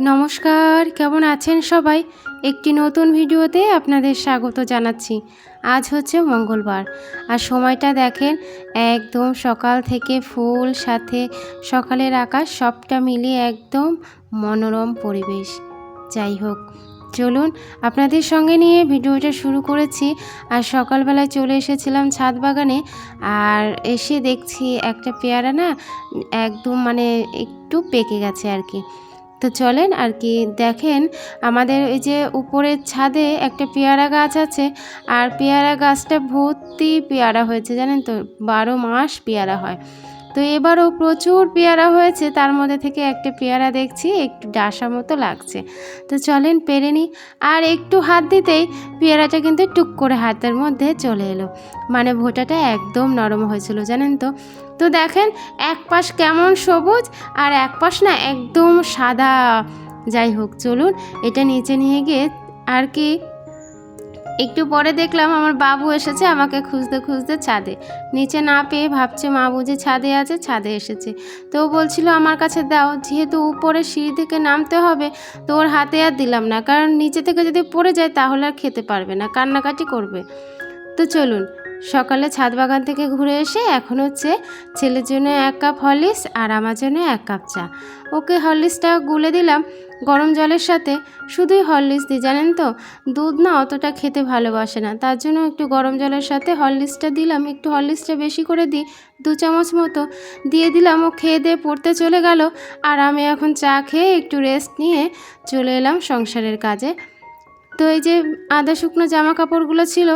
নমস্কার, কেমন আছেন সবাই? একটি নতুন ভিডিওতে আপনাদের স্বাগত জানাচ্ছি। আজ হচ্ছে মঙ্গলবার। আর সময়টা দেখেন, একদম সকাল থেকে ফুল, সাথে সকালের আকাশ সবটা মিলিয়ে একদম মনোরম পরিবেশ। যাই হোক, চলুন আপনাদের সঙ্গে নিয়ে ভিডিওটা শুরু করেছি। আর সকালবেলায় চলে এসেছিলাম ছাদ বাগানে। আর এসে দেখছি একটা পেয়ারা না, একদম মানে একটু পেকে গেছে আর কি। তো চলেন আর কি, দেখেন আমাদের ওই যে উপরের ছাদে একটা পেয়ারা গাছ আছে, আর পেয়ারা গাছটা ভর্তি পেয়ারা হয়েছে জানেন তো, বারো মাস পেয়ারা হয়। তো এবারও প্রচুর পেয়ারা হয়েছে, তার মধ্যে থেকে একটা পেয়ারা দেখছি, একটু ডাসা মতো লাগছে। তো চলেন পেরে নিই। আর একটু হাত দিতেই পেয়ারাটা কিন্তু টুক করে হাতের মধ্যে চলে এলো। মানে ভোটাটা একদম নরম হয়েছিল, জানেন তো। তো দেখেন, এক পাশ কেমন সবুজ আর এক পাশ না একদম সাদা। যাই হোক, চলুন, এটা নিচে নিয়ে গিয়ে আর কি একটু পরে দেখলাম আমার বাবু এসেছে, আমাকে খুঁজতে খুঁজতে ছাদে। নিচে না পেয়ে ভাবছে মা বুঝে ছাদে আছে, ছাদে এসেছে। তো বলছিল, আমার কাছে দাও, যেহেতু উপরে সিঁড়ি থেকে নামতে হবে, তো ওর হাতে আর দিলাম না। কারণ নিচে থেকে যদি পড়ে যায়, তাহলে আর খেতে পারবে না, কান্নাকাটি করবে। তো চলুন সকালে ছাদ বাগান থেকে ঘুরে এসে এখন হচ্ছে ছেলের জন্য এক কাপ হরলিক্স আর আমার জন্য এক কাপ চা। ওকে হরলিক্সটা গুলে দিলাম গরম জলের সাথে। শুধুই হরলিক্স দিই জানেন তো? দুধ না অতটা খেতে ভালোবাসে না। তার জন্য একটু গরম জলের সাথে হরলিক্সটা দিলাম। একটু হরলিক্সটা বেশি করে দিই দু চামচ মতো। দিয়ে দিলাম, ও খেয়ে দিয়ে পড়তে চলে গেল। আর আমি এখন চা খেয়ে একটু রেস্ট নিয়ে চলে এলাম সংসারের কাজে। তো এই যে আদা শুকনো জামা কাপড়গুলো ছিল,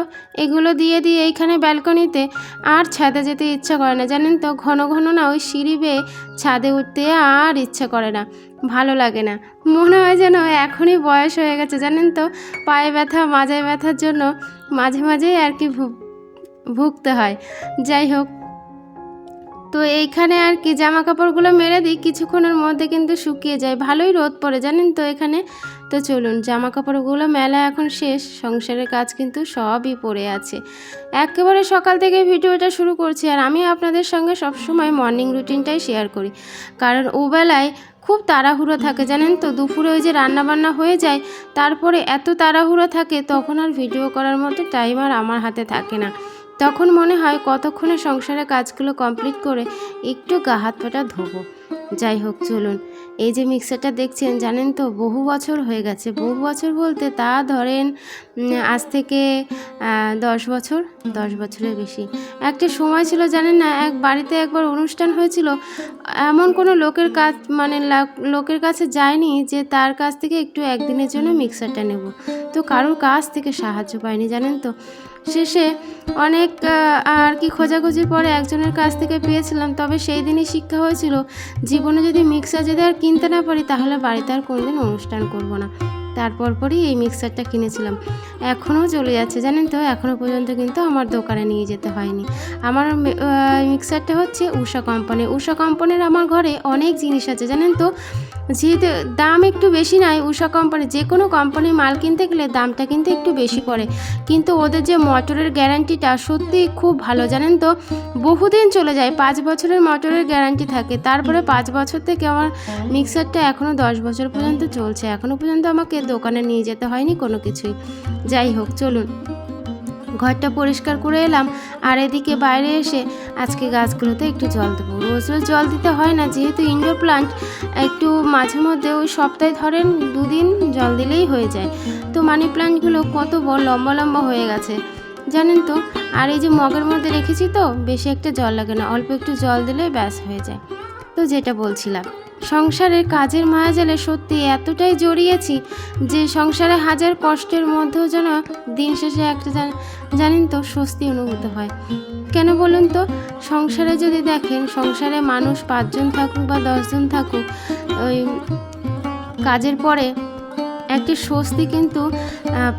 এগুলো দিয়ে দিয়ে এইখানে ব্যালকনিতে আর ছাদে যেতে ইচ্ছা করে না। জানেন তো, ঘন ঘন না ওই সিঁড়ি বেয়ে ছাদে উঠতে আর ইচ্ছা করে না, ভালো লাগে না। মনে হয় যেন এখনই বয়স হয়ে গেছে, জানেন তো, পায়ে ব্যথা, মাজায় ব্যথার জন্য মাঝে মাঝেই আর কি ভুগতে হয়। যাই হোক তো এইখানে আর কি জামা কাপড়গুলো মেরে দিই, কিছুক্ষণের মধ্যে কিন্তু শুকিয়ে যায়। ভালোই রোদ পড়ে, জানেন তো এখানে? তো চলুন জামা কাপড়গুলো মেলা এখন শেষ, সংসারের কাজ কিন্তু সবই পড়ে আছে। একেবারে সকাল থেকে ভিডিওটা শুরু করছি আর আমি আপনাদের সঙ্গে সবসময় মর্নিং রুটিনটাই শেয়ার করি। কারণ ওবেলায় খুব তাড়াহুড়ো থাকে, জানেন তো? দুপুরে ওই যে রান্না বান্না হয়ে যায়, তারপরে এত তাড়াহুড়ো থাকে, তখন আর ভিডিও করার মতো টাইম আর আমার হাতে থাকে না। তখন মনে হয় কতক্ষণে সংসারের কাজগুলো কমপ্লিট করে একটু গা হাত পাটা ধোবো। যাই হোক, চলুন। এই যে মিক্সারটা দেখছেন, জানেন তো, বহু বছর হয়ে গেছে। বহু বছর বলতে তা ধরেন আজ থেকে দশ বছর, দশ বছরের বেশি। একটা সময় ছিল, জানেন না, এক বাড়িতে একবার অনুষ্ঠান হয়েছিল। এমন কোনো লোকের কাজ মানে লোকের কাছে যায়নি যে তার কাছ থেকে একটু একদিনের জন্য মিক্সারটা নেব। তো কারোর কাছ থেকে সাহায্য পায়নি, জানেন তো। শেষে অনেক আর কি খোঁজাখুঁজির পরে একজনের কাছ থেকে পেয়েছিলাম, তবে সেই দিনই শিক্ষা হয়েছিল, জীবনে যদি মিক্সার যদি আর কিনতে না পারি, তাহলে বাড়িতে আর কোনোদিন অনুষ্ঠান করব না। তারপর পরই এই মিক্সারটা কিনেছিলাম। এখনও চলে যাচ্ছে, জানেন তো? এখনও পর্যন্ত কিন্তু আমার দোকানে নিয়ে যেতে হয়নি। আমার মিক্সারটা হচ্ছে উষা কোম্পানি। উষা কোম্পানির আমার ঘরে অনেক জিনিস আছে, জানেন তো? যেহেতু দাম একটু বেশি নয় উষা কোম্পানি, যে কোনো কোম্পানির মাল কিনতে গেলে দামটা কিন্তু একটু বেশি পড়ে। কিন্তু ওদের যে মোটরের গ্যারান্টিটা সত্যি খুব ভালো, জানেন তো? বহুদিন চলে যায়, পাঁচ বছরের মোটরের গ্যারান্টি থাকে। তারপরে পাঁচ বছর থেকে আমার মিক্সারটা এখনও দশ বছর পর্যন্ত চলছে। এখনও পর্যন্ত আমাকে দোকানে নিয়ে যেতে হয়নি কোনো কিছুই। যাই হোক, চলুন। ঘরটা পরিষ্কার করে এলাম। আর এদিকে বাইরে এসে আজকে গাছগুলোতে একটু জল দেবো। রোজ রোজ জল দিতে হয় না, যেহেতু ইনডোর প্লান্ট একটু মাঝে মধ্যে ওই সপ্তাহে ধরেন দুদিন জল দিলেই হয়ে যায়। তো মানি প্লান্টগুলো কত বড় লম্বা লম্বা হয়ে গেছে। জানেন তো? আর এই যে মগের মধ্যে রেখেছি তো, বেশি একটা জল লাগে না। অল্প একটু জল দিলে ব্যাস হয়ে যায়। তো যেটা বলছিলাম। সংসারের কাজের মায়াজালে সত্যি এতটাই জড়িয়েছি যে সংসারে হাজার কষ্টের মধ্যেও যেন দিন শেষে একটা জান- জানেন তো, স্বস্তি অনুভূত হয়। কেন বলুন তো? সংসারে যদি দেখেন, সংসারে মানুষ পাঁচজন থাকুক বা দশজন থাকুক, ওই কাজের পরে একটি স্বস্তি কিন্তু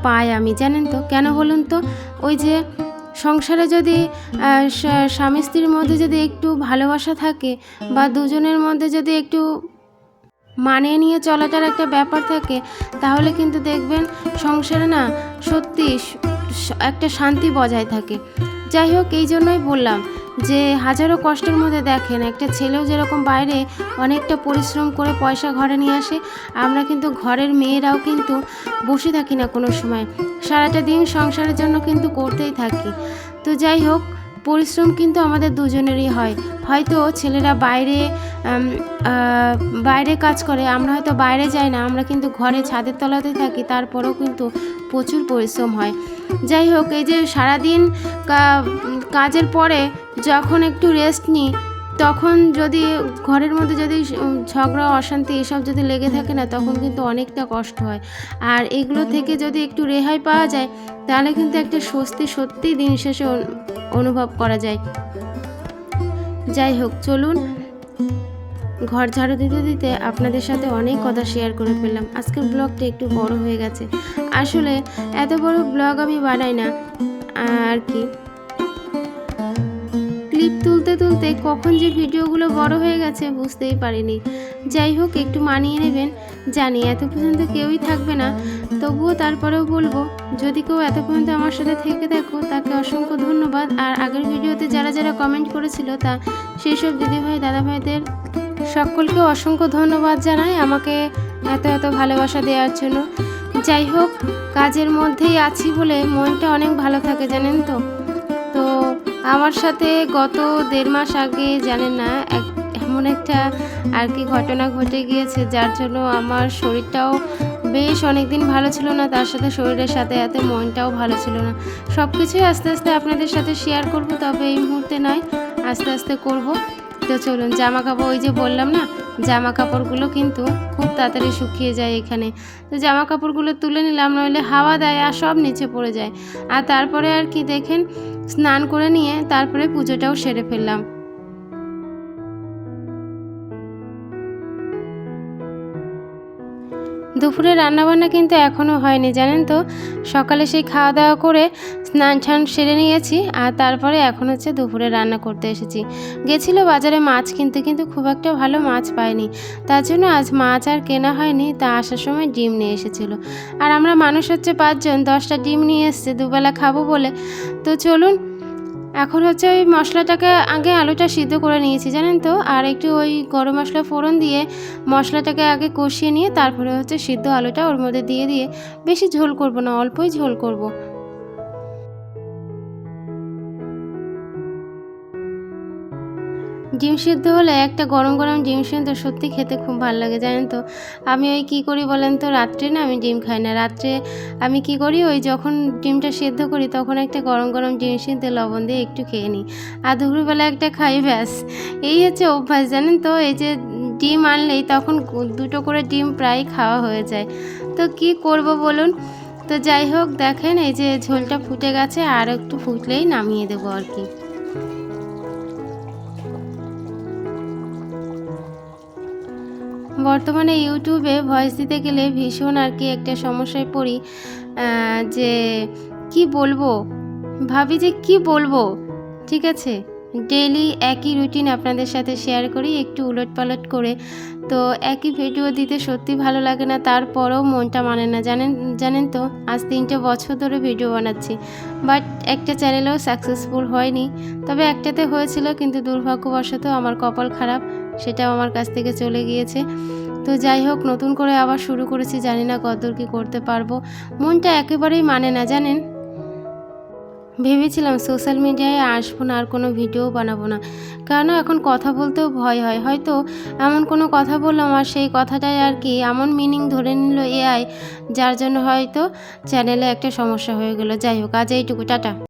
পাই আমি, জানেন তো? কেন বলুন তো? ওই যে সংসারে যদি স্বামী স্ত্রীর মধ্যে যদি একটু ভালোবাসা থাকে বা দুজনের মধ্যে যদি একটু মানিয়ে নিয়ে চলাটার একটা ব্যাপার থাকে, তাহলে কিন্তু দেখবেন সংসারে না সত্যি একটা শান্তি বজায় থাকে। যাই হোক, এই জন্যই বললাম যে হাজারো কষ্টের মধ্যে দেখেন, একটা ছেলেও যেরকম বাইরে অনেকটা পরিশ্রম করে পয়সা ঘরে নিয়ে আসে, আমরা কিন্তু ঘরের মেয়েরাও কিন্তু বসে থাকি না কোনো সময়। সারাটা দিন সংসারের জন্য কিন্তু করতেই থাকি। তো যাই হোক পরিশ্রম কিন্তু আমাদের দুজনেরই হয়। হয়তো ছেলেরা বাইরে বাইরে কাজ করে, আমরা হয়তো বাইরে যাই না, আমরা কিন্তু ঘরে ছাদের তলাতে থাকি, তারপরেও কিন্তু প্রচুর পরিশ্রম হয়। যাই হোক, এই যে সারাদিন কাজের পরে যখন একটু রেস্ট নিই তখন যদি ঘরের মধ্যে যদি ঝগড়া, অশান্তি এসব যদি লেগে থাকে না, তখন কিন্তু অনেকটা কষ্ট হয়। আর এগুলো থেকে যদি একটু রেহাই পাওয়া যায়, তাহলে কিন্তু একটা স্বস্তি সত্যিই দিন শেষে অনু- অনুভব করা যায়। যাই হোক, চলুন। ঘর ঝাড়ু দিতে দিতে আপনাদের সাথে অনেক কথা শেয়ার করে ফেললাম। আজকের ব্লগটা একটু বড় হয়ে গেছে। আসলে এত বড় ব্লগ আমি বানাই না। আর কি? ক্লিপ তুলতে তুলতে কখন যে ভিডিওগুলো বড় হয়ে গেছে বুঝতেই পারিনি। যাই হোক, একটু মানিয়ে নেবেন। জানি এত পর্যন্ত কেউই থাকবে না। তবুও তারপরেও বলব, যদি কেউ এত পর্যন্ত আমার সাথে থেকে দেখো, তাকে অসংখ্য ধন্যবাদ। আর আগের ভিডিওতে যারা যারা কমেন্ট করেছিল তা, সেই সব দিদিভাই, দাদাভাইদের সকলকে অসংখ্য ধন্যবাদ জানাই আমাকে এত এত ভালোবাসা দেওয়ার জন্য। যাই হোক, কাজের মধ্যেই আছি বলে মনটা অনেক ভালো থাকে, জানেন তো? তো আমার সাথে গত দেড় মাস আগে, জানেন না, এক, এমন একটা আর কি ঘটনা ঘটে গিয়েছে, যার জন্য আমার শরীরটাও বেশ অনেক দিন ভালো ছিল না, তার সাথে শরীরের সাথে এত মনটাও ভালো ছিল না। সব কিছুই আস্তে আস্তে আপনাদের সাথে শেয়ার করব, তবে এই মুহূর্তে নয়, আস্তে আস্তে করব। তো চলুন, জামা কাপড় ওই যে বললাম না জামা কাপড়গুলো কিন্তু খুব তাড়াতাড়ি শুকিয়ে যায় এখানে। তো জামা কাপড়গুলো তুলে নিলাম, নইলে হাওয়া দেয় আর সব নিচে পড়ে যায়। আর তারপরে আর কি দেখেন, স্নান করে নিয়ে তারপরে পুজোটাও সেরে ফেললাম। দুপুরে রান্নাবান্না কিন্তু এখনও হয়নি, জানেন তো? সকালে সেই খাওয়া দাওয়া করে স্নান টান সেরে নিয়েছি আর তারপরে এখন হচ্ছে দুপুরে রান্না করতে এসেছি। গেছিল বাজারে মাছ কিনতে, কিন্তু খুব একটা ভালো মাছ পাইনি। তার জন্য আজ মাছ আর কেনা হয়নি, তা আসার সময় ডিম নিয়ে এসেছিল। আর আমরা মানুষ হচ্ছে পাঁচজন, দশটা ডিম নিয়ে এসছে, দুবেলা খাব বলে। তো চলুন এখন হচ্ছে ওই মশলাটাকে আগে আলুটা সিদ্ধ করে নিয়েছি, জানেন তো? আর একটু ওই গরম মশলা ফোড়ন দিয়ে মশলাটাকে আগে কষিয়ে নিয়ে তারপরে হচ্ছে সিদ্ধ আলুটা ওর মধ্যে দিয়ে দিয়ে বেশি ঝোল করব না, অল্পই ঝোল করব। ডিম সিদ্ধ হলে একটা গরম গরম ডিম সিদ্ধ সত্যি খেতে খুব ভালো লাগে, জানেন তো। আমি ওই কী করি বলেন তো, রাত্রে না আমি ডিম খাই না। রাত্রে আমি কি করি, ওই যখন ডিমটা সেদ্ধ করি তখন একটা গরম গরম ডিম সিদ্ধ লবণ দিয়ে একটু খেয়ে নিই। আর দুপুরবেলা একটা খাই, ব্যাস। এই হচ্ছে অভ্যাস, জানেন তো, এই যে ডিম আনলেই তখন দুটো করে ডিম প্রায় খাওয়া হয়ে যায়। তো কি করব বলুন? তো যাই হোক, দেখেন এই যে ঝোলটা ফুটে গেছে, আর একটু ফুটলেই নামিয়ে দেবো আর কি। বর্তমানে ইউটিউবে ভয়েস দিতে গেলে ভীষণ আর কি একটা সমস্যায় পড়ি যে কি বলব? ভাবি যে কি বলব? ঠিক আছে? ডেইলি একই রুটিন আপনাদের সাথে শেয়ার করি, একটু উলট পালট করে। তো একই ভিডিও দিতে সত্যি ভালো লাগে না, তারপরেও মনটা মানে না। জানেন জানেন তো, আজ তিনটে বছর ধরে ভিডিও বানাচ্ছি। বাট একটা চ্যানেলেও সাকসেসফুল হয়নি। তবে একটাতে হয়েছিল, কিন্তু দুর্ভাগ্যবশত আমার কপাল খারাপ। সেটাও আমার কাছ থেকে চলে গিয়েছে। তো যাই হোক, নতুন করে আবার শুরু করেছি, জানি না কতদূর কী করতে পারব। মনটা একেবারেই মানে না, জানেন? ভেবেছিলাম সোশ্যাল মিডিয়ায় আসব না, আর কোনো ভিডিও বানাবো না। কেন এখন কথা বলতেও ভয় হয়। হয়তো এমন কোনো কথা বললাম, আর সেই কথাটাই আর কি এমন মিনিং ধরে নিল এআই যার জন্য হয়তো চ্যানেলে একটা সমস্যা হয়ে গেলো। যাই হোক, আজ এইটুকু। টাটা।